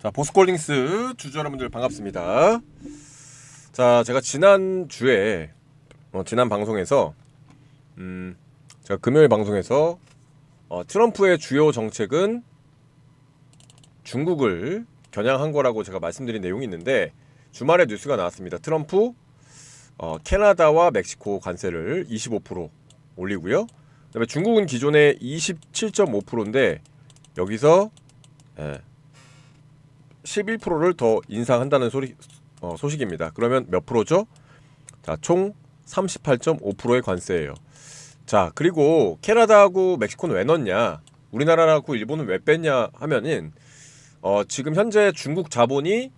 자 보스콜딩스 주주 여러분들 반갑습니다. 자 제가 지난 주에 어, 지난 방송에서 음 제가 금요일 방송에서 어, 트럼프의 주요 정책은 중국을 겨냥한 거라고 제가 말씀드린 내용이 있는데 주말에 뉴스가 나왔습니다. 트럼프 어, 캐나다와 멕시코 관세를 25% 올리고요. 그다음에 중국은 기존에 27.5%인데 여기서 예, 11%를 더 인상한다는 소리 어, 소식입니다. 그러면 몇 프로죠? 자, 총 38.5%의 관세예요. 자, 그리고 캐나다하고 멕시코는 왜 넣냐? 우리나라하고 일본은 왜 뺐냐 하면은 어, 지금 현재 중국 자본이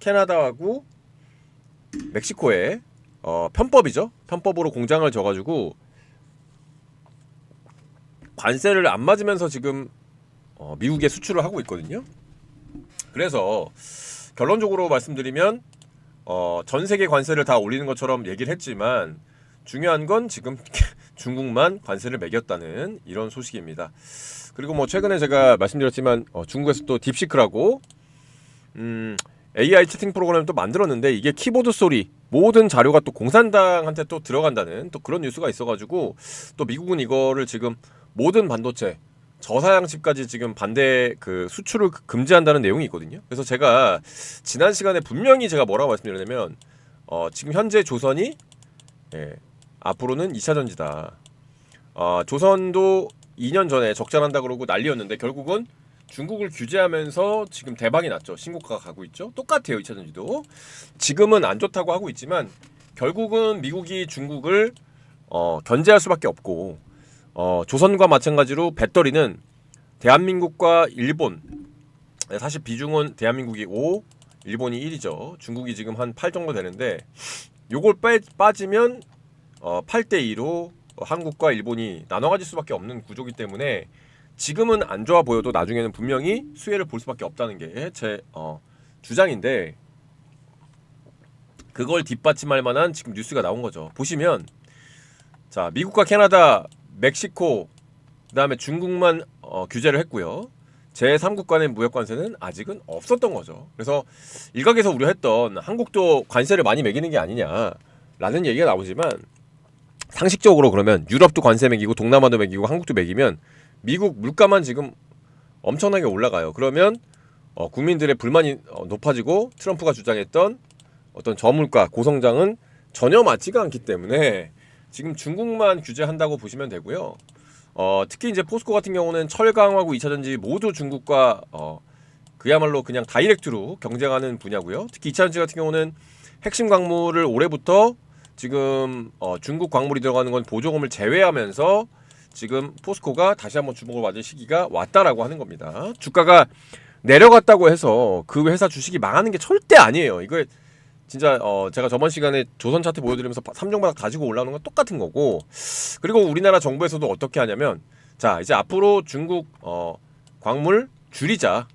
캐나다하고 멕시코에 어, 편법이죠. 편법으로 공장을 져가지고 관세를 안 맞으면서 지금 어, 미국에 수출을 하고 있거든요. 그래서 결론적으로 말씀드리면 어, 전 세계 관세를 다 올리는 것처럼 얘기를 했지만 중요한 건 지금 중국만 관세를 매겼다는 이런 소식입니다. 그리고 뭐 최근에 제가 말씀드렸지만 어, 중국에서 또 딥시크라고 음, AI 채팅 프로그램을 또 만들었는데 이게 키보드 소리 모든 자료가 또 공산당한테 또 들어간다는 또 그런 뉴스가 있어가지고 또 미국은 이거를 지금 모든 반도체 저사양 칩까지 지금 반대 그 수출을 금지한다는 내용이 있거든요. 그래서 제가 지난 시간에 분명히 제가 뭐라고 말씀드렸냐면 어, 지금 현재 조선이 예, 앞으로는 2차 전지다. 어, 조선도 2년 전에 적자난다 그러고 난리였는데 결국은 중국을 규제하면서 지금 대박이 났죠. 신고가가 가고 있죠. 똑같아요. 2차 전지도. 지금은 안 좋다고 하고 있지만 결국은 미국이 중국을 어, 견제할 수밖에 없고 어, 조선과 마찬가지로 배터리는 대한민국과 일본 네, 사실 비중은 대한민국이 5, 일본이 1이죠. 중국이 지금 한 8 정도 되는데 요걸 빼, 빠지면 어, 8대 2로 한국과 일본이 나눠 가질 수밖에 없는 구조기 때문에 지금은 안 좋아 보여도 나중에는 분명히 수혜를 볼 수밖에 없다는 게제 어, 주장인데 그걸 뒷받침할 만한 지금 뉴스가 나온 거죠. 보시면 자 미국과 캐나다, 멕시코, 그다음에 중국만 어, 규제를 했고요. 제 3국 간의 무역 관세는 아직은 없었던 거죠. 그래서 일각에서 우려했던 한국도 관세를 많이 매기는 게 아니냐라는 얘기가 나오지만 상식적으로 그러면 유럽도 관세 매기고 동남아도 매기고 한국도 매기면 미국 물가만 지금 엄청나게 올라가요. 그러면 어, 국민들의 불만이 어, 높아지고 트럼프가 주장했던 어떤 저물가 고성장은 전혀 맞지가 않기 때문에 지금 중국만 규제한다고 보시면 되고요. 어, 특히 이제 포스코 같은 경우는 철강하고 2차전지 모두 중국과 어, 그야말로 그냥 다이렉트로 경쟁하는 분야고요. 특히 2차전지 같은 경우는 핵심 광물을 올해부터 지금 어, 중국 광물이 들어가는 건 보조금을 제외하면서 지금 포스코가 다시 한번 주목을 받을 시기가 왔다라고 하는 겁니다. 주가가 내려갔다고 해서 그 회사 주식이 망하는 게 절대 아니에요. 이거 진짜 어 제가 저번 시간에 조선 차트 보여드리면서 삼종 바닥 가지고 올라오는 건 똑같은 거고 그리고 우리나라 정부에서도 어떻게 하냐면 자 이제 앞으로 중국 어 광물 줄이자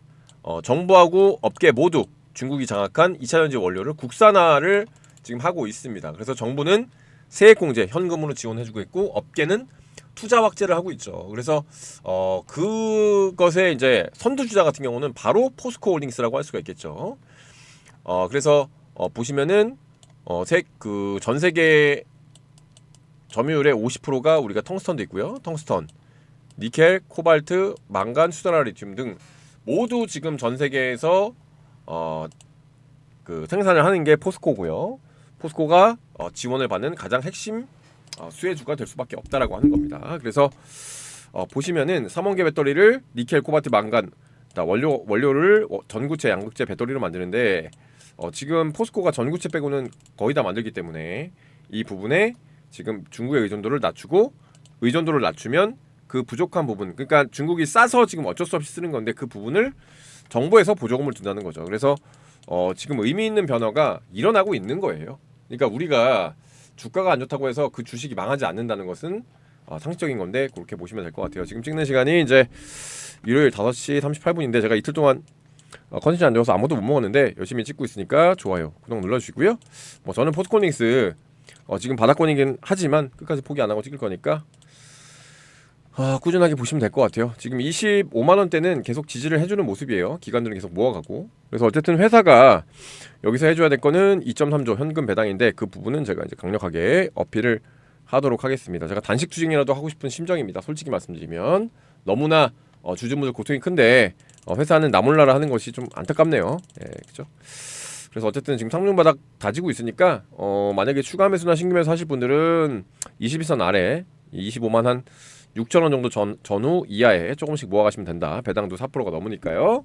어 정부하고 업계 모두 중국이 장악한 2차전지 원료를 국산화를 지금 하고 있습니다. 그래서 정부는 세액공제 현금으로 지원해주고 있고 업계는 투자 확대를 하고 있죠. 그래서 어 그것의 이제 선두주자 같은 경우는 바로 포스코 홀딩스라고 할 수가 있겠죠. 어 그래서 어 보시면은 어그 전 세계 점유율의 50%가 우리가 텅스턴도 있고요. 텅스턴, 니켈, 코발트, 망간, 수산화 리튬 등 모두 지금 전 세계에서 어 그 생산을 하는 게 포스코고요. 포스코가 어, 지원을 받는 가장 핵심 어, 수혜주가 될 수밖에 없다라고 하는 겁니다. 그래서 어, 보시면은 삼원계 배터리를 니켈, 코발트, 망간 다 원료 원료를 어, 전구체, 양극재 배터리로 만드는데 어, 지금 포스코가 전구체 빼고는 거의 다 만들기 때문에 이 부분에 지금 중국의 의존도를 낮추고 의존도를 낮추면 그 부족한 부분 그러니까 중국이 싸서 지금 어쩔 수 없이 쓰는 건데 그 부분을 정부에서 보조금을 준다는 거죠. 그래서 어, 지금 의미 있는 변화가 일어나고 있는 거예요. 그러니까 우리가 주가가 안 좋다고 해서 그 주식이 망하지 않는다는 것은 어, 상식적인 건데 그렇게 보시면 될 것 같아요. 지금 찍는 시간이 이제 일요일 5시 38분인데 제가 이틀 동안 어, 컨디션 안 좋아서 아무도 못 먹었는데 열심히 찍고 있으니까 좋아요 구독 눌러주시고요. 뭐 저는 포스코닉스 어, 지금 바닥권이긴 하지만 끝까지 포기 안 하고 찍을 거니까 아, 꾸준하게 보시면 될 것 같아요. 지금 25만 원대는 계속 지지를 해주는 모습이에요. 기관들은 계속 모아가고. 그래서 어쨌든 회사가 여기서 해줘야 될 거는 2.3조 현금 배당인데 그 부분은 제가 이제 강력하게 어필을 하도록 하겠습니다. 제가 단식 투쟁이라도 하고 싶은 심정입니다. 솔직히 말씀드리면 너무나 어, 주주분들 고통이 큰데 어, 회사는 나 몰라라 하는 것이 좀 안타깝네요. 예, 그죠? 그래서 어쨌든 지금 상중바닥 다지고 있으니까 어, 만약에 추가 매수나 신규 매수 하실 분들은 21선 아래 25만 한 6천 원 정도 전, 전후 이하에 조금씩 모아가시면 된다. 배당도 4%가 넘으니까요.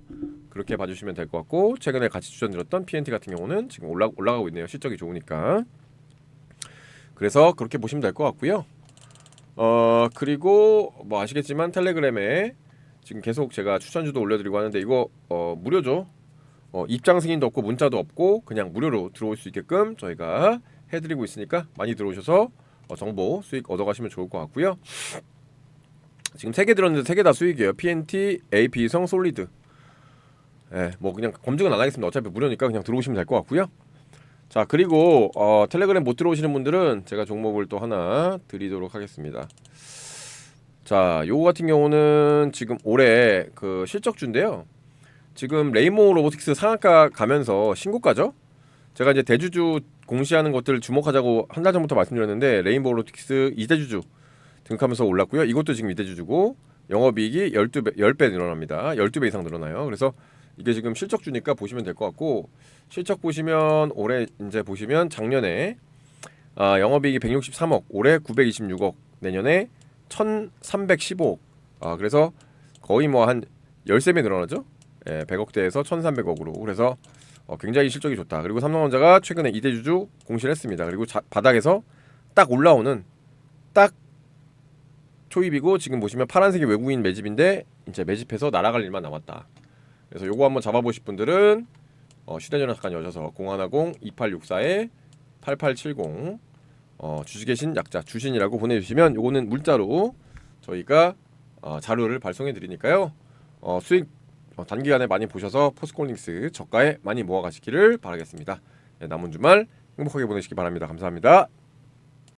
그렇게 봐주시면 될 것 같고 최근에 같이 추천드렸던 PNT 같은 경우는 지금 올라 올라가고 있네요. 실적이 좋으니까. 그래서 그렇게 보시면 될 것 같고요. 어 그리고 뭐 아시겠지만 텔레그램에 지금 계속 제가 추천주도 올려드리고 하는데 이거 어 무료죠. 어, 입장 승인도 없고 문자도 없고 그냥 무료로 들어올 수 있게끔 저희가 해드리고 있으니까 많이 들어오셔서 어, 정보 수익 얻어가시면 좋을 것 같고요. 지금 세 개 들었는데 세 개 다 수익이에요. PNT, AP성, 솔리드. 예, 뭐 그냥 검증은 안 하겠습니다. 어차피 무료니까 그냥 들어오시면 될 것 같고요. 자 그리고 어, 텔레그램 못 들어오시는 분들은 제가 종목을 또 하나 드리도록 하겠습니다. 자 요거 같은 경우는 지금 올해 그 실적주인데요. 지금 레이모 로보틱스 상한가 가면서 신고가죠. 제가 이제 대주주 공시하는 것들 주목하자고 한 달 전부터 말씀드렸는데 레인보우 로보틱스 이대주주 등록하면서 올랐고요. 이것도 지금 이대주주고 영업이익이 12배 10배 늘어납니다. 12배 이상 늘어나요. 그래서 이게 지금 실적주니까 보시면 될 것 같고 실적 보시면 올해 이제 보시면 작년에 아, 영업이익이 163억, 올해 926억, 내년에 1,315억. 아, 그래서 거의 뭐 한 13배 늘어나죠? 예, 100억대에서 1,300억으로. 그래서 어, 굉장히 실적이 좋다. 그리고 삼성전자가 최근에 이대주주 공시를 했습니다. 그리고 자, 바닥에서 딱 올라오는 딱 초입이고 지금 보시면 파란색이 외국인 매집인데 이제 매집해서 날아갈 일만 남았다. 그래서 요거 한번 잡아보실 분들은 어, 휴대전화 잠깐 여셔서 010-2864에 8870 어, 주식계신 약자 주신이라고 보내주시면 요거는 문자로 저희가 어, 자료를 발송해 드리니까요. 어, 수익 어, 단기간에 많이 보셔서 포스콜링스 저가에 많이 모아가시기를 바라겠습니다. 네, 남은 주말 행복하게 보내시기 바랍니다. 감사합니다.